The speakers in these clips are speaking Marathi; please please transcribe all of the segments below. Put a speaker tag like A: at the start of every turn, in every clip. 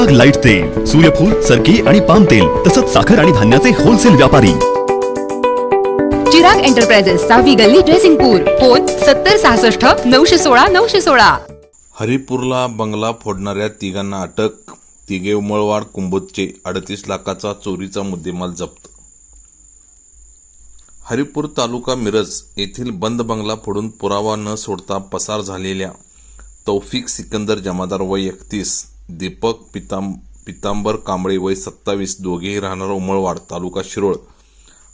A: दीपक लाइट तेल सूर्यफूल सरकी आणि पाम तेल तसंच साखर आणि धान्याचे होलसेल व्यापारी.
B: चिराग एंटरप्राइजेस सहावी गल्ली ड्रेसिंगपूर फोन सत्तर सहासष्ट नऊशे सोळा नऊशे सोळा.
C: हरिपूरला बंगला फोडणाऱ्या तिघांना अटक तिघे उमळवाड कुंभोजचे अडतीस लाखाचा चोरीचा मुद्देमाल जप्त. हरिपूर तालुका मिरज येथील बंद बंगला फोडून पुरावा न सोडता पसार झालेल्या तौफिक सिकंदर जमादार वय एकतीस दीपक पितांब पितांबर कांबळे वय सत्तावीस दोघेही राहणार उमळवाड तालुका शिरोळ.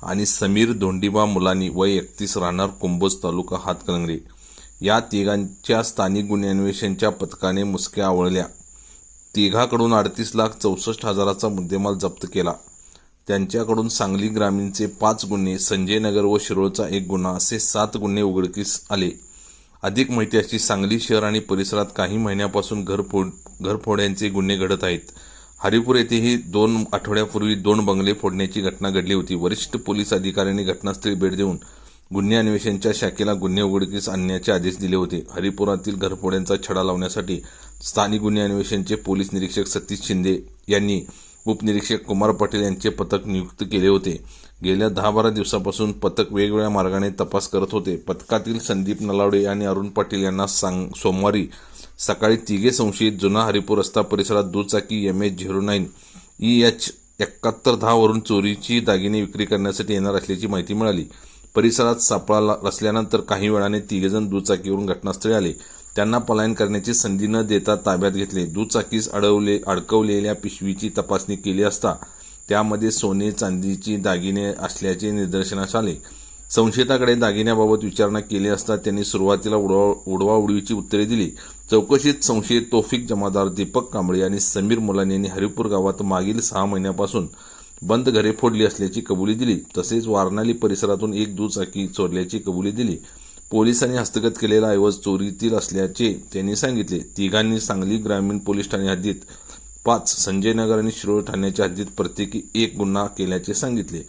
C: आणि समीर धोंडीबा मुलानी वय एकतीस राहणार कुंभोज तालुका हातकणंगले. या तिघांच्या स्थानिक गुन्हे अन्वेषणच्या पथकाने मुसक्या आवळल्या. तिघाकडून अडतीस लाख चौसष्ट हजाराचा मुद्देमाल जप्त केला. त्यांच्याकडून सांगली ग्रामीणचे पाच गुन्हे संजय नगर व शिरोळचा एक गुन्हा असे सात गुन्हे उघडकीस आले. अधिक माहिती अशी सांगली शहर आणि परिसरात काही महिन्यापासून घरफोड घरफोड्यांचे गुन्हे घडत आहेत. हरिपूर येथेही दोन आठवड्यापूर्वी दोन बंगले फोडण्याची घटना घडली होती. वरिष्ठ पोलीस अधिकाऱ्यांनी घटनास्थळी भेट देऊन गुन्हे अन्वेषणच्या शाखेला गुन्हे उघडकीस आणण्याचे आदेश दिले होते. हरिपुरातील घरफोड्यांचा छडा लावण्यासाठी स्थानिक गुन्हे अन्वेषणचे पोलीस निरीक्षक सतीश शिंदे यांनी उपनिरीक्षक कुमार पाटील यांचे पथक नियुक्त केले होते. गेल्या दहा बारा दिवसापासून पथक वेगवेगळ्या मार्गाने तपास करत होते. पथकातील संदीप नलावडे आणि अरुण पाटील यांना सांग सोमवारी सकाळी तिघे संशयित जुना हरिपूर रस्ता परिसरात दुचाकी M H zero nine E H एकाहत्तर दहावरून चोरीची दागिने विक्री करण्यासाठी येणार असल्याची माहिती मिळाली. परिसरात सापळा रचल्यानंतर काही वेळाने तिघेजण दुचाकीवरून घटनास्थळी आले. त्यांना पलायन करण्याची संधी न देता ताब्यात घेतले. दुचाकीस अडवले अडकवलेल्या पिशवीची तपासणी केली असता त्यामध्ये सोने चांदीची दागिने असल्याचे निदर्शनास आले. संशयिताकडे दागिन्याबाबत विचारणा केली असता त्यांनी सुरुवातीला उडवा उडवाउडवीची उत्तरे दिली. चौकशीत संशयित तोफिक जमादार दीपक कांबळे आणि समीर मुलानी यांनी हरिपूर गावात मागील सहा महिन्यापासून बंद घरे फोडली असल्याची कबुली दिली. तसेच वारणाली परिसरातून एक दुचाकी चोरल्याची कबुली दिली. पोलिसांनी हस्तगत केलेला ऐवज चोरीतील असल्याचे त्यांनी सांगितले. तिघांनी सांगली ग्रामीण पोलीस ठाणे हद्दीत पाच संजय नगर आणि शिरोळ ठाण्याच्या हद्दीत प्रत्येकी एक गुन्हा केल्याचे सांगितले.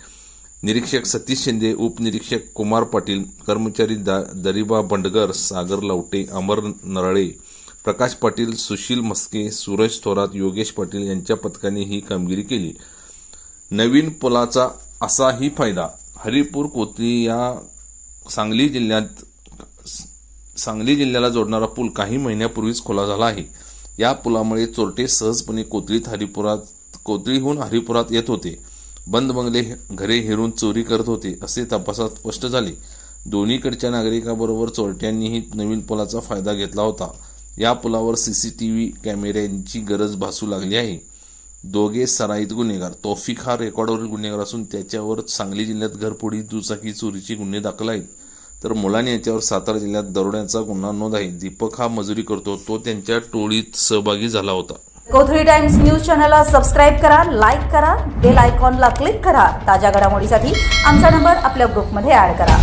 C: निरीक्षक सतीश शिंदे उपनिरीक्षक कुमार पाटील कर्मचारी दा दरिबा बंडगर सागर लवटे अमर नरळे प्रकाश पाटील सुशील मस्के सूरज थोरात योगेश पाटील यांच्या पथकाने ही कामगिरी केली. नवीन पुलाचा असाही फायदा. हरिपूर कोथरी या सांगली जिल्ह्यात सांगली जिल्ह्याला जोडणारा पूल काही महिन्यापूर्वीच खुला झाला आहे. या पुलामुळे चोरटे सहजपणे कोथळीत हरिपुरात कोथळीहून हरिपुरात येत होते. बंद बंगले घरे हेरून चोरी करत होते असे तपासात स्पष्ट झाले. दोन्हीकडच्या नागरिकाबरोबर चोरट्यांनीही नवीन पुलाचा फायदा घेतला होता. या पुलावर सीसीटीव्ही कॅमेऱ्यांची गरज भासू लागली आहे. दोघे सराईत गुन्हेगार. तौफिक हा रेकॉर्डवरील गुन्हेगार असून त्याच्यावर सांगली जिल्ह्यात घरफोडी दुचाकी चोरीचे गुन्हे दाखल आहेत. तर मुलाने याच्यावर सातारा जिल्ह्यात दरोड्याचा गुन्हा नोंद आहे. दीपक हा मजुरी करतो. तो त्यांच्या टोळीत सहभागी झाला होता.
D: कोथळी टाइम्स न्यूज चॅनलला सबस्क्राईब करा लाईक करा बेल आयकॉनला क्लिक करा. ताज्या घडामोडीसाठी आमचा नंबर आपल्या ग्रुपमध्ये ऍड करा.